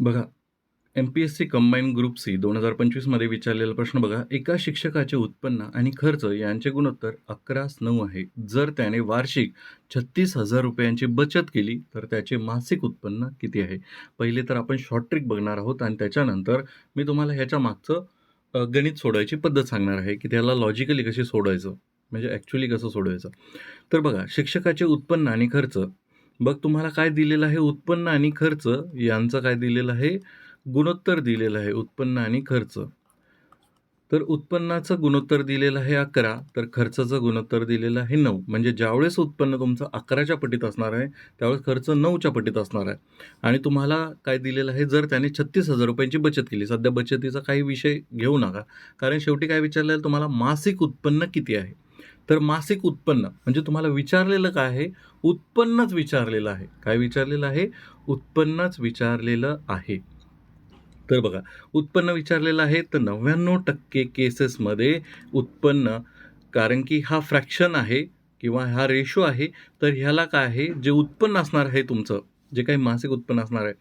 बघा M P S C combine group C दोन हजार पंचवीसमध्ये विचारलेला प्रश्न बघा एका शिक्षकाचे उत्पन्न आणि खर्च यांचे गुणोत्तर अकरास नऊ आहे. जर त्याने वार्षिक छत्तीस हजार रुपयांची बचत केली तर त्याचे मासिक उत्पन्न किती आहे? पहिले तर आपण शॉर्ट ट्रिक बघणार आहोत आणि त्याच्यानंतर मी तुम्हाला ह्याच्या मागचं गणित सोडवायची पद्धत सांगणार आहे की त्याला लॉजिकली कशी सोडवायचं? म्हणजे ॲक्च्युली कसं सोडवायचं? तर बघा शिक्षकाचे उत्पन्न आणि खर्च बघ तुम्हाला काय दिलेलं आहे उत्पन्न आणि खर्च? यांचं काय दिलेलं आहे? गुणोत्तर दिलेलं आहे उत्पन्न आणि खर्च. तर उत्पन्नाचं गुणोत्तर दिलेलं आहे अकरा तर खर्चाचं गुणोत्तर दिलेलं आहे नऊ. म्हणजे ज्यावेळेस उत्पन्न तुमचं अकराच्या पटीत असणार आहे त्यावेळेस खर्च नऊच्या पटीत असणार आहे. आणि तुम्हाला काय दिलेलं आहे जर त्याने छत्तीस हजार रुपयांची बचत केली सध्या बचतीचा काही विषय घेऊ नका. कारण शेवटी काय विचारलेलं तुम्हाला मासिक उत्पन्न किती आहे? तर मासिक उत्पन्न म्हणजे तुम्हाला विचारलेलं काय आहे? उत्पन्नच विचारलेलं आहे. काय विचारलेलं आहे? उत्पन्नच विचारलेलं आहे. तर बघा उत्पन्न विचारलेलं आहे तर नव्याण्णव टक्के केसेसमध्ये उत्पन्न कारण की हा फ्रॅक्शन आहे किंवा हा रेशो आहे तर ह्याला काय आहे? जे उत्पन्न असणार आहे तुमचं जे काही मासिक उत्पन्न असणार आहे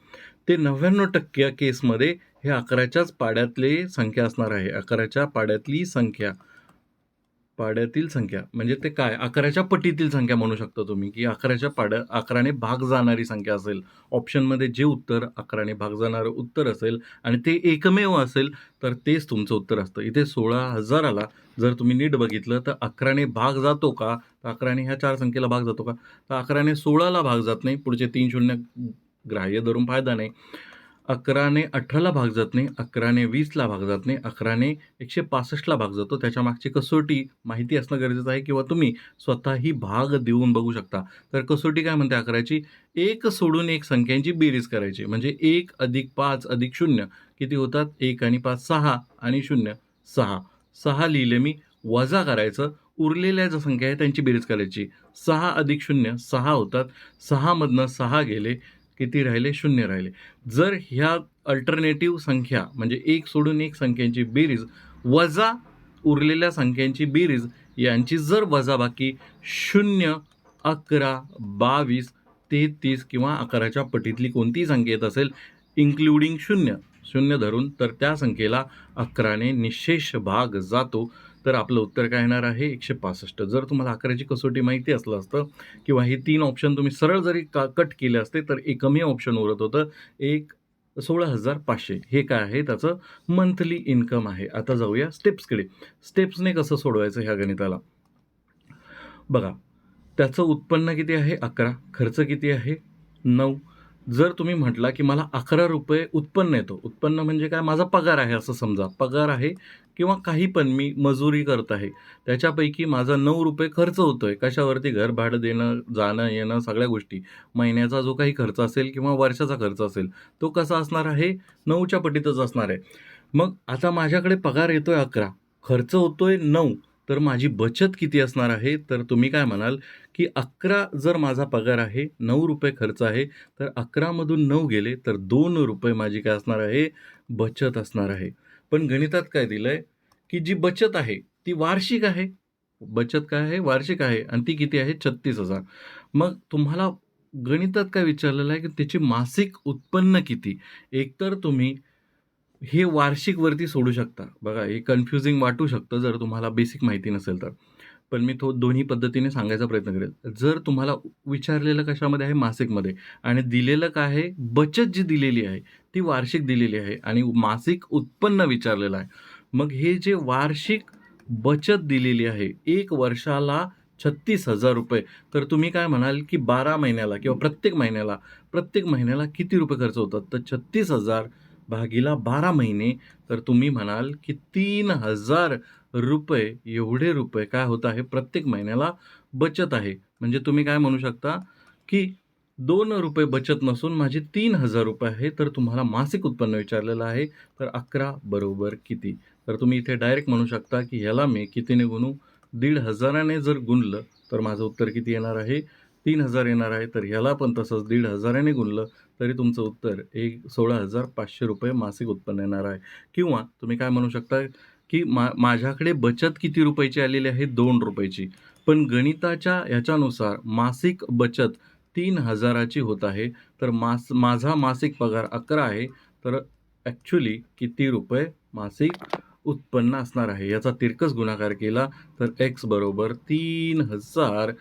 ते नव्याण्णव टक्के केसमध्ये हे अकराच्याच पाड्यातले संख्या असणार आहे. अकराच्या पाड्यातली संख्या. पाड्यातील संख्या म्हणजे ते काय? अकराच्या पटीतील संख्या म्हणू शकता तुम्ही की अकराच्या पाड्या अकराने भाग जाणारी संख्या असेल. ऑप्शनमध्ये जे उत्तर अकराने भाग जाणारं उत्तर असेल आणि ते एकमेव असेल तर तेच तुमचं उत्तर असतं. इथे सोळा हजाराला जर तुम्ही नीट बघितलं तर अकराने भाग जातो का? तर अकराने ह्या चार संख्येला भाग जातो का? तर अकराने सोळाला भाग जात नाही. पुढचे तीन शून्य ग्राह्य धरून फायदा नाही. अकराने अठराला भाग जात नाही अकराने वीसला भाग जात नाही अकराने एकशे पासष्टला भाग जातो. त्याच्या मागची कसोटी माहिती असणं गरजेचं आहे किंवा तुम्ही स्वतःही भाग देऊन बघू शकता. तर कसोटी काय म्हणते अकराची? एक सोडून एक संख्यांची बेरीज करायची. म्हणजे एक अधिक पाच अधिक शून्य. किती होतात? एक आणि पाच सहा आणि शून्य सहा. सहा लिहिले मी वजा करायचं. उरलेल्या ज्या संख्या आहे त्यांची बेरीज करायची. सहा अधिक शून्य सहा होतात. सहामधनं सहा गेले. किती राहिले? शून्य राहिले. जर ह्या अल्टरनेटिव्ह संख्या म्हणजे एक सोडून एक संख्यांची बेरीज वजा उरलेल्या संख्यांची बेरीज यांची जर वजाबाकी शून्य अकरा बावीस तेहतीस किंवा अकराच्या पटीतली कोणतीही संख्या येत असेल इन्क्लुडिंग शून्य शून्य धरून तर त्या संख्येला अकराने निशेष भाग जातो. तर आपलं उत्तर काय येणार आहे? एकशे पासष्ट. जर तुम्हाला अकराची कसोटी माहिती असलं असतं किंवा हे तीन ऑप्शन तुम्ही सरळ जरी का कट केले असते तर एकमेव ऑप्शन उरत होतं एक सोळा हजार पाचशे. हे काय आहे? त्याचं मंथली इन्कम आहे. आता जाऊया स्टेप्सकडे स्टेप्सने कसं सोडवायचं ह्या गणिताला? बघा त्याचं उत्पन्न किती आहे? अकरा. खर्च किती आहे? नऊ. जर तुम्ही म्हटला की मला अकरा रुपये उत्पन्न येतो. उत्पन्न म्हणजे काय? माझा पगार आहे असं समजा. पगार आहे किंवा काही पण मी मजुरी करत आहे त्याच्यापैकी माझा नऊ रुपये खर्च होतो आहे कशावरती घर भाडं देणं जाणं येणं सगळ्या गोष्टी. महिन्याचा जो काही खर्च असेल किंवा वर्षाचा खर्च असेल तो कसा असणार आहे? नऊच्या पटीतच असणार आहे. मग आता माझ्याकडे पगार येतो आहे अकरा खर्च होतो आहे नऊ तर माझी बचत किती असणार आहे? तर तुम्ही काय म्हणाल की अकरा जर माझा पगार आहे नऊ रुपये खर्च आहे तर अकरामधून नऊ गेले तर दोन रुपये माझी काय असणार आहे? बचत असणार आहे. पण गणितात काय दिलं आहे की जी बचत आहे ती वार्षिक आहे. बचत काय आहे? वार्षिक आहे. आणि ती किती आहे? छत्तीस हजार. मग तुम्हाला गणितात काय विचारलेलं आहे की त्याची मासिक उत्पन्न किती? एकतर तुम्ही हे वार्षिकवरती सोडू शकता. बघा हे कन्फ्युजिंग वाटू शकतं जर तुम्हाला बेसिक माहिती नसेल तर. पण मी तो दोन्ही पद्धतीने सांगायचा प्रयत्न करेल. जर तुम्हाला विचारलेलं कशामध्ये आहे? मासिकमध्ये. आणि दिलेलं काय आहे? बचत जी दिलेली आहे ती वार्षिक दिलेली आहे आणि मासिक उत्पन्न विचारलेलं आहे. मग हे जे वार्षिक बचत दिलेली आहे एक वर्षाला छत्तीस हजार रुपये. तर तुम्ही काय म्हणाल की बारा महिन्याला किंवा प्रत्येक महिन्याला प्रत्येक महिन्याला किती रुपये खर्च होतात? तर छत्तीस हजार भागीला बारा महिने. तर तुम्ही म्हणाल की तीन हजार रुपये एवढे रुपये काय होत आहे? प्रत्येक महिन्याला बचत आहे. म्हणजे तुम्ही काय म्हणू शकता की दोन रुपये बचत नसून माझे तीन हजार रुपये आहे तर तुम्हाला मासिक उत्पन्न विचारलेलं आहे. तर अकरा बरोबर किती? तर तुम्ही इथे डायरेक्ट म्हणू शकता की ह्याला मी कितीने गुणू? दीड हजाराने जर गुणलं तर माझं उत्तर किती येणार आहे? तीन हजार येणार आहे. तर ह्याला पण तसंच दीड हजाराने गुणलं तरी तुमचं उत्तर एक सोळा हजार पाचशे रुपये मासिक उत्पन्न येणार आहे. किंवा तुम्ही काय म्हणू शकता की मा माझ्याकडे बचत किती रुपयाची आलेली आहे? दोन रुपयाची. पण गणिताच्या ह्याच्यानुसार मासिक बचत तीन हजाराची होत आहे. तर मास माझा मासिक पगार अकरा आहे. तर ॲक्च्युली किती रुपये मासिक उत्पन्न असणार आहे? याचा तिरकस गुणाकार केला तर एक्स बरोबर तीन हजार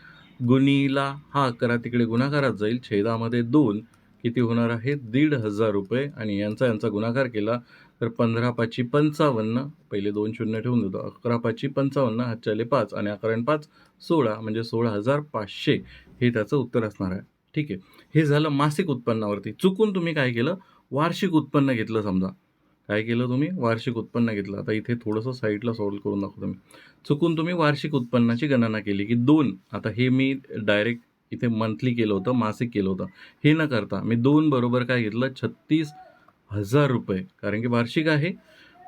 गुणीला हा अकरा तिकडे गुणाकारात जाईल. छेदामध्ये दोन किती होणार आहे? दीड हजार रुपये. आणि यांचा यांचा गुणाकार केला तर पंधरा पाची पंचावन्न पहिले दोन शून्य ठेवून देतो. अकरा पाची पंचावन्न हातच्याले पाच आणि अकरा आणि पाच सोळा म्हणजे सोळा हजार पाचशे. हे त्याचं उत्तर असणार आहे. ठीक आहे. हे झालं मासिक उत्पन्नावरती. चुकून तुम्ही काय केलं? वार्षिक उत्पन्न घेतलं समजा. काय केलं तुम्ही? वार्षिक उत्पन्न घेतलं. आता इथे थोडंसं साईडला सॉल्व करून दाखवतो मी. चुकून तुम्ही वार्षिक उत्पन्नाची गणना केली की दोन. आता हे मी डायरेक्ट इथे मंथली केलं होतं मासिक केलं होतं. हे न करता मी दोन बरोबर काय घेतलं? छत्तीस हजार रुपये. कारण की वार्षिक आहे.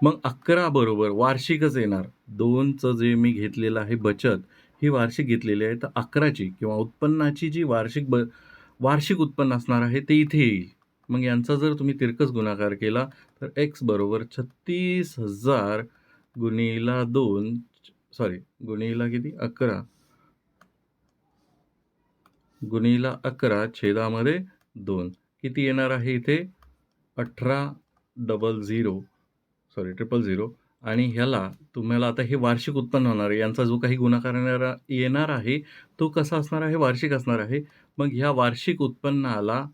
मग अकरा बरोबर वार्षिकच येणार. दोनचं जे मी घेतलेलं आहे बचत ही वार्षिक घेतलेली आहे. तर अकराची किंवा उत्पन्नाची जी वार्षिक ब वार्षिक उत्पन्न असणार आहे ते इथे येईल. मग यांचा जर तुम्ही तिरकस गुणाकार केला तर एक्स बरोबर छत्तीस हजार गुणीला दोन सॉरी गुणीला किती? अकरा. गुणीला अकरा छेदामध्ये दोन. किती येणार आहे इथे? अठरा double zero sorry triple zero आणि ह्याला तुम्हाला आता हे वार्षिक उत्पन्न होणार आहे. यांचा जो काही गुणाकार येणारा येणार आहे तो कसा असणार आहे? वार्षिक असणार आहे. मग ह्या वार्षिक उत्पन्नाला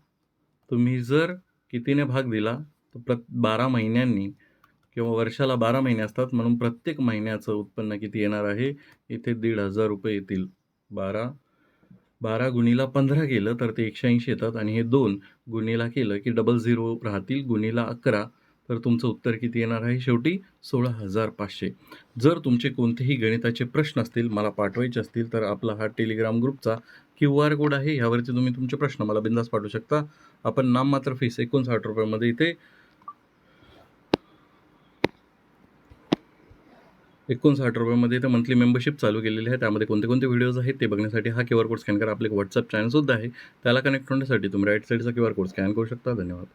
तुम्ही जर कितीने भाग दिला तर प्रत बारा महिन्यांनी किंवा वर्षाला बारा महिने असतात म्हणून प्रत्येक महिन्याचं उत्पन्न किती येणार आहे? इथे दीड हजार रुपये येतील. बारा बारा गुणीला पंधरा केलं तर ते एकशे ऐंशी येतात. आणि हे दोन गुणीला केलं की डबल झिरो राहतील. गुणीला अकरा तर तुमचं उत्तर किती येणार आहे? शेवटी सोळा हजार पाचशे. जर तुमचे कोणतेही गणिताचे प्रश्न असतील मला पाठवायचे असतील तर आपला हा टेलिग्राम ग्रुपचा क्यू आर कोड आहे. ह्यावरती तुम्ही तुमचे प्रश्न मला बिंदास पाठवू शकता. आपण नाममात्र फीस एकोणसाठ रुपयामध्ये इथे एकोणसाठ रुपयामध्ये इथं मंथली मेंबरशिप चालू केलेली आहे. त्यामध्ये कोणते कोणते व्हिडिओज आहेत ते बघण्यासाठी हा क्यू आर कोड स्कॅन करा. आपले व्हॉट्सअप चॅनलसुद्धा आहे. त्याला कनेक्ट होण्यासाठी तुम्ही राईट साईडचा क्यू आर कोड स्कॅन करू शकता. धन्यवाद.